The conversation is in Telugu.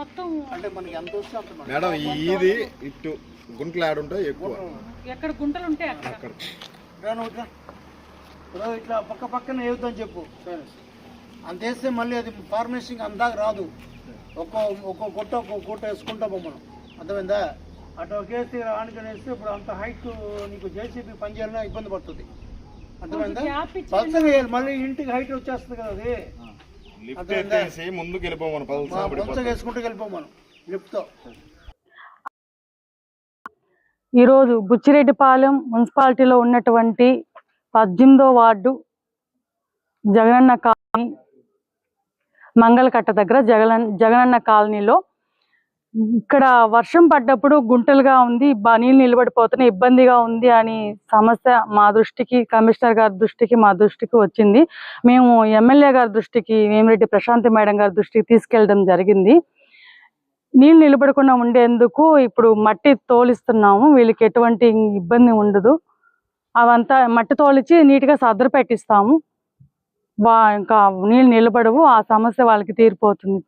మొత్తం అంటే మనకి ఎంత వస్తే అంత మనం. మేడం ఈ ఈది ఇటు గుంటలు ఆడుంటాయి ఎక్కువ? ఎక్కడ గుంటలు ఉంటే అక్కడ. అక్కడ. రా నువ్వు ఇట్లా. ఇట్లా పక్క పక్కన వేయొద్దని చెప్పు. అంత వేస్తే మళ్ళీ అది ఫార్మేసింగ్ అందాక రాదు. ఒక్కో ఒక్కో గుట్ట ఒక్కో గుట్ట వేసుకుంటాము మనం. అర్థమైందా? అటు ఒకేసి ఆనుకొని వేస్తే ఇప్పుడు అంత హైట్ నీకు జేసీబీ పని చేయాలన్నా ఇబ్బంది పడుతుంది. అర్థమైందా? ఇచ్చి పలసగా వేయాలి. మళ్ళీ ఇంటికి హైట్ వచ్చేస్తుంది కదా అది. లిఫ్ట్ ఎత్తేసి ముందుకు వెళ్ళిపోమను పల్సా పలసగా వేసుకుంటూ వెళ్ళిపోం మనం లిఫ్ట్తో ఈరోజు బుచ్చిరెడ్డిపాలెం మున్సిపాలిటీలో ఉన్నటువంటి పద్దెనిమిదో వార్డు జగనన్న కాలనీ మంగళకట్ట దగ్గర జగన్ జగనన్న కాలనీలో ఇక్కడ వర్షం పడ్డప్పుడు గుంటలుగా ఉంది బా నీళ్ళు నిలబడిపోతున్నాయి ఇబ్బందిగా ఉంది అని సమస్య మా దృష్టికి కమిషనర్ గారి దృష్టికి మా దృష్టికి వచ్చింది. మేము ఎమ్మెల్యే గారి దృష్టికి వేమిరెడ్డి ప్రశాంతి మేడం గారి దృష్టికి తీసుకెళ్ళడం జరిగింది. నీళ్ళు నిలబడకుండా ఉండేందుకు ఇప్పుడు మట్టి తోలిస్తున్నాము వీళ్ళకి ఎటువంటి ఇబ్బంది ఉండదు. అవంతా మట్టి తోలిచి నీట్గా సదరు పెట్టిస్తాము. వా ఇంకా నీళ్ళు నిలబడవు ఆ సమస్య వాళ్ళకి తీరిపోతుంది.